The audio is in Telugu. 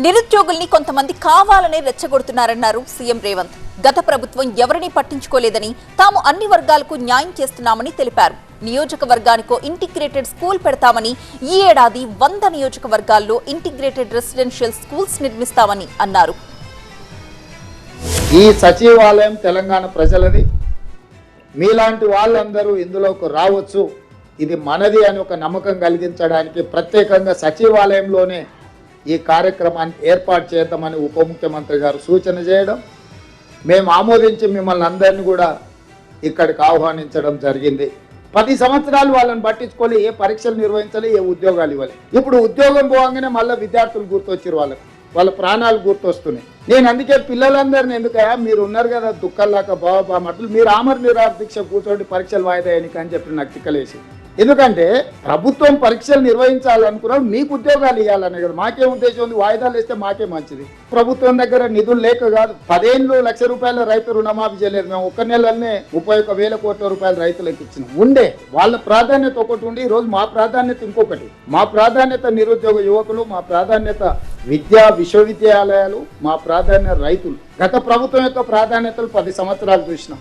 నిరుద్యోగుల్ని కొంతమంది కావాలనే రెచ్చగొడుతున్నారన్నారు సీఎం రేవంత్. గత ప్రభుత్వం ఎవరిని పట్టించుకోలేదని తాము అన్ని వర్గాలకు న్యాయం చేస్తున్నామని తెలిపారు. నియోజకవర్గానికో ఇంటిగ్రేటెడ్ స్కూల్ పెడతామని ఈ ఏడాది వంద నియోజకవర్గాల్లో ఇంటిగ్రేటెడ్ రెసిడెన్షియల్ స్కూల్స్ నిర్మిస్తామని అన్నారు. ఈ సచివాలయం తెలంగాణ ప్రజలది. మీలాంటి వాళ్ళందరూ ఇందులోకి రావచ్చు. ఇది మనది అని ఒక నమ్మకం కలిగించడానికి ప్రత్యేకంగా సచివాలయంలోనే ఈ కార్యక్రమాన్ని ఏర్పాటు చేద్దామని ఉప ముఖ్యమంత్రి గారు సూచన చేయడం మేము ఆమోదించి మిమ్మల్ని అందరినీ కూడా ఇక్కడికి ఆహ్వానించడం జరిగింది. పది సంవత్సరాలు వాళ్ళని పట్టించుకోలే ఏ పరీక్షలు నిర్వహించాలి ఏ ఉద్యోగాలు ఇవ్వాలి. ఇప్పుడు ఉద్యోగం పోగానే మళ్ళీ విద్యార్థులు గుర్తొచ్చారు వాళ్ళకు. వాళ్ళ ప్రాణాలు గుర్తొస్తున్నాయి. నేను అందుకే పిల్లలందరిని ఎందుకయ్యా మీరు ఉన్నారు కదా దుఃఖంలాక బాబా మట్లు మీరు ఆమర్ నిరాహార దీక్ష కూర్చోండి పరీక్షలు వాయిదా అని చెప్పి నాకు తిక్కలేసింది. ఎందుకంటే ప్రభుత్వం పరీక్షలు నిర్వహించాలనుకున్నాడు మీకు ఉద్యోగాలు ఇవ్వాలనే కదా మాకే ఉద్దేశం ఉంది వాయిదాలు ఇస్తే మాకే మంచిది. ప్రభుత్వం దగ్గర నిధులు లేక కాదు పదేళ్ళు లక్ష రూపాయల రైతు రుణమాఫీ చేయలేదు. మేము ఒక్క నెలలోనే ముప్పై ఒక్క వేల కోట్ల రూపాయలు రైతులకు ఇచ్చినాం. ఉండే వాళ్ళ ప్రాధాన్యత ఒకటి ఉండి ఈ రోజు మా ప్రాధాన్యత ఇంకొకటి. మా ప్రాధాన్యత నిరుద్యోగ యువకులు మా ప్రాధాన్యత విద్యా విశ్వవిద్యాలయాలు మా ప్రాధాన్యత రైతులు. గత ప్రభుత్వం యొక్క ప్రాధాన్యతలు పది సంవత్సరాలు చూసినాం.